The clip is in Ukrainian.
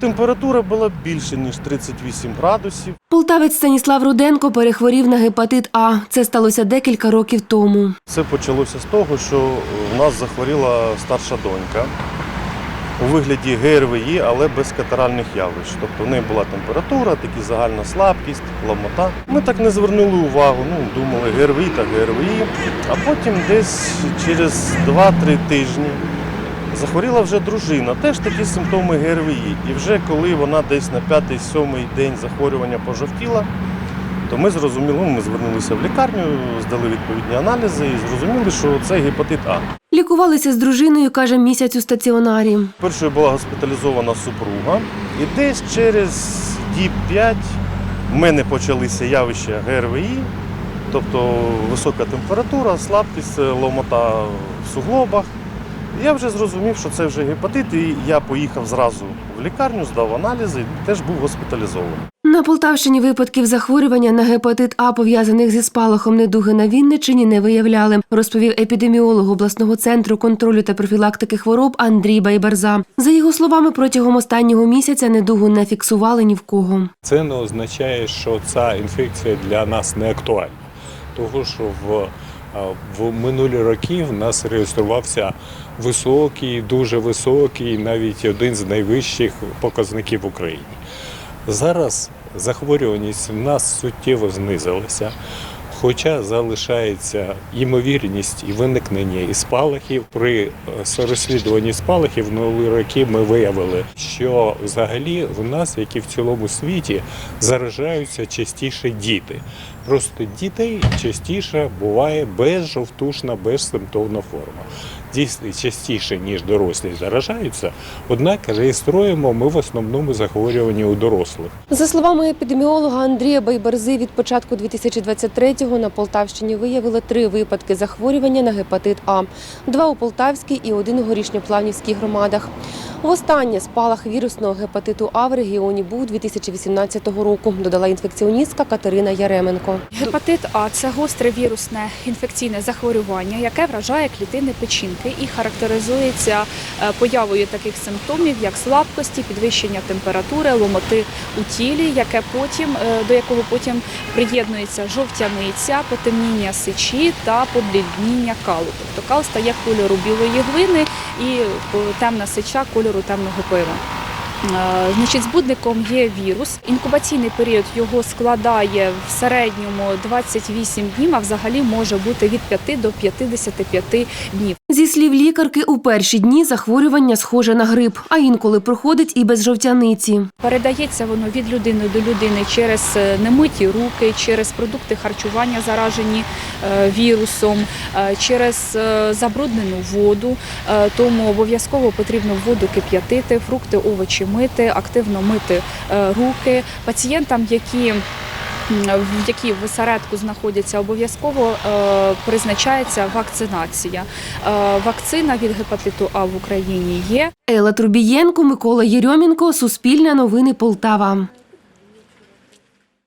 Температура була більше ніж 38 градусів. Полтавець Станіслав Руденко перехворів на гепатит А. Це сталося декілька років тому. Це почалося з того, що в нас захворіла старша донька у вигляді ГРВІ, але без катаральних явищ. Тобто в неї була температура, такі загальна слабкість, ломота. Ми так не звернули увагу, ну думали ГРВІ та ГРВІ. А потім десь через 2-3 тижні захворіла вже дружина, теж такі симптоми ГРВІ. І вже коли вона десь на 5-7 день захворювання пожовтіла, то ми зрозуміли, ну, ми звернулися в лікарню, здали відповідні аналізи і зрозуміли, що це гепатит А. Лікувалися з дружиною, каже, місяць у стаціонарі. Першою була госпіталізована супруга, і десь через діб 5 в мене почалися явища ГРВІ, тобто висока температура, слабкість, ломота в суглобах. Я вже зрозумів, що це вже гепатит, і я поїхав зразу в лікарню, здав аналізи і теж був госпіталізований. На Полтавщині випадків захворювання на гепатит А, пов'язаних зі спалахом недуги на Вінниччині, не виявляли, розповів епідеміолог обласного центру контролю та профілактики хвороб Андрій Байбарза. За його словами, протягом останнього місяця недугу не фіксували ні в кого. Це не означає, що ця інфекція для нас не актуальна, тому що в, в минулі роки в нас реєструвався високий, дуже високий, навіть один з найвищих показників в Україні. Зараз захворюваність в нас суттєво знизилася. Хоча залишається ймовірність і виникнення і спалахів. При е, розслідуванні спалахів в минулі роки ми виявили, що взагалі в нас, як і в цілому світі, заражаються частіше діти. Просто дітей частіше буває безжовтушна, безсимптомна форма. Дійсно, частіше, ніж дорослі заражаються, однак реєструємо ми в основному захворювання у дорослих. За словами епідеміолога Андрія Байбарзи, від початку 2023-го на Полтавщині виявили три випадки захворювання на гепатит А: два у Полтавській і один у Горішньоплавнівській громадах. Востаннє спалах вірусного гепатиту А в регіоні був 2018 року, додала інфекціоністка Катерина Яременко. Гепатит А це гостре вірусне інфекційне захворювання, яке вражає клітини печінки і характеризується е, появою таких симптомів, як слабкості, підвищення температури, ломоти у тілі, яке потім е, до якого потім приєднується жовтяниця, потемніння сечі та поблідніння калу. Тобто кал стає кольору білої глини і е, темна сеча кольору темного пива. Значить, збудником є вірус. Інкубаційний період його складає в середньому 28 днів, а взагалі може бути від 5 до 55 днів. Зі слів лікарки, у перші дні захворювання схоже на грип, а інколи проходить і без жовтяниці. Передається воно від людини до людини через е, немиті руки, через продукти харчування, заражені е, вірусом, е, через забруднену воду. Тому обов'язково потрібно воду кип'ятити, фрукти, овочі мити, активно мити руки. Пацієнтам, які в які в осередку знаходяться, обов'язково е, призначається вакцинація. Е, вакцина від гепатиту А в Україні є. Ела Трубієнко, Микола Єрьомінко, Суспільне новини Полтава.